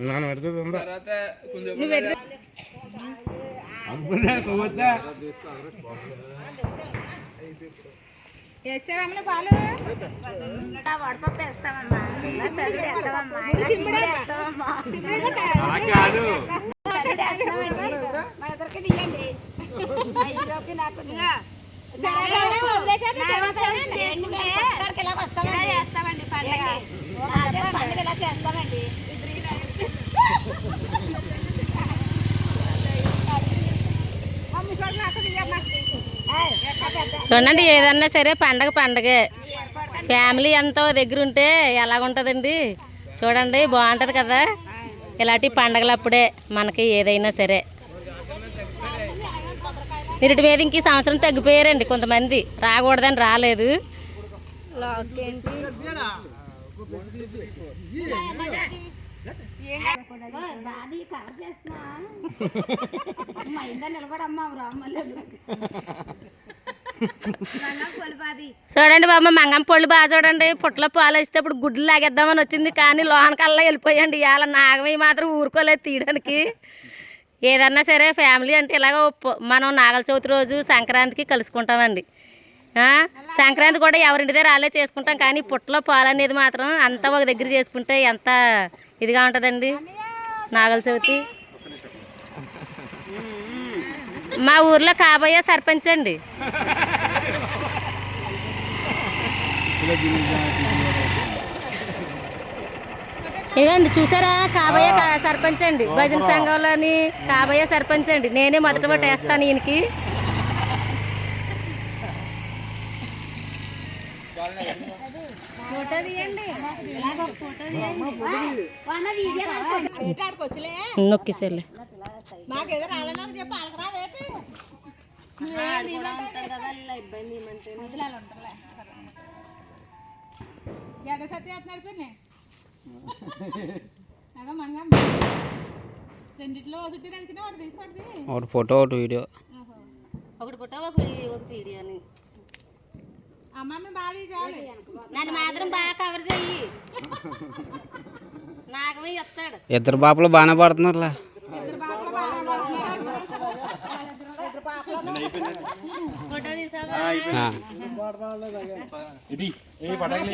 నాన్న పెడుతుంది వేసావమ్మా పాలు వడపప్పు వేస్తామమ్మా చూడండి ఏదన్నా సరే పండగ పండగే. ఫ్యామిలీ అంతా దగ్గర ఉంటే ఎలాగుంటుందండి? చూడండి బాగుంటుంది కదా? ఇలాంటి పండగలు అప్పుడే మనకి ఏదైనా సరే. నిరుటి మీద ఇంక ఈ సంవత్సరం తగ్గిపోయారండి కొంతమంది. రాకూడదని రాలేదు. కవర్ చేస్తున్నా నిలబడమ్మా రామ్మలేదు చూడండి బాబు మంగం పళ్ళు బాగా చూడండి. పుట్టలో పాలు వేస్తే ఇప్పుడు గుడ్లు లాగేద్దామని వచ్చింది కానీ లోహనకల్లా వెళ్ళిపోయండి. ఇవాళ నాగమయ్య మాత్రం ఊరుకోలేదు తీయడానికి. ఏదన్నా సరే ఫ్యామిలీ అంటే ఇలాగ మనం నాగల చవితి రోజు సంక్రాంతికి కలుసుకుంటామండి. సంక్రాంతి కూడా ఎవరింటిదే రాలే చేసుకుంటాం కానీ పుట్టలో పాలు అనేది మాత్రం అంతా ఒక దగ్గర చేసుకుంటే ఎంత ఇదిగా ఉంటుందండి? నాగల చవితి. మా ఊర్లో కాబోయే సర్పంచ్ అండి. ఇదండి చూసారా? కాబోయే కా- సర్పంచ్ అండి. భజన సంఘంలోని కాబోయే సర్పంచ్ అండి. నేనే మొదట ఒకటి వేస్తాను ఈయనకి ఫోటో తీయండి ఇలాగ ఒక ఫోటో తీయండి వన వీడియో ఏటాడికి వచ్చలే నొక్కిసేలే. మాకేదో రాలేనా చెప్పి వాళ్ళకి రాదేటి ఎడ సత్య నడిపోయినాయి తీసి వాడిది ఒకటి ఫోటో ఒకటి వీడియో ఒకటి పుట్ట ఒకటి ఒకటి బాగా చాలు నన్ను మాత్రం బాగా కవర్ చెయ్యి. నాగమే చెప్తాడు. ఇద్దరు పాపలు బాగానే పడుతున్నారులే. ఫోటో పడగలి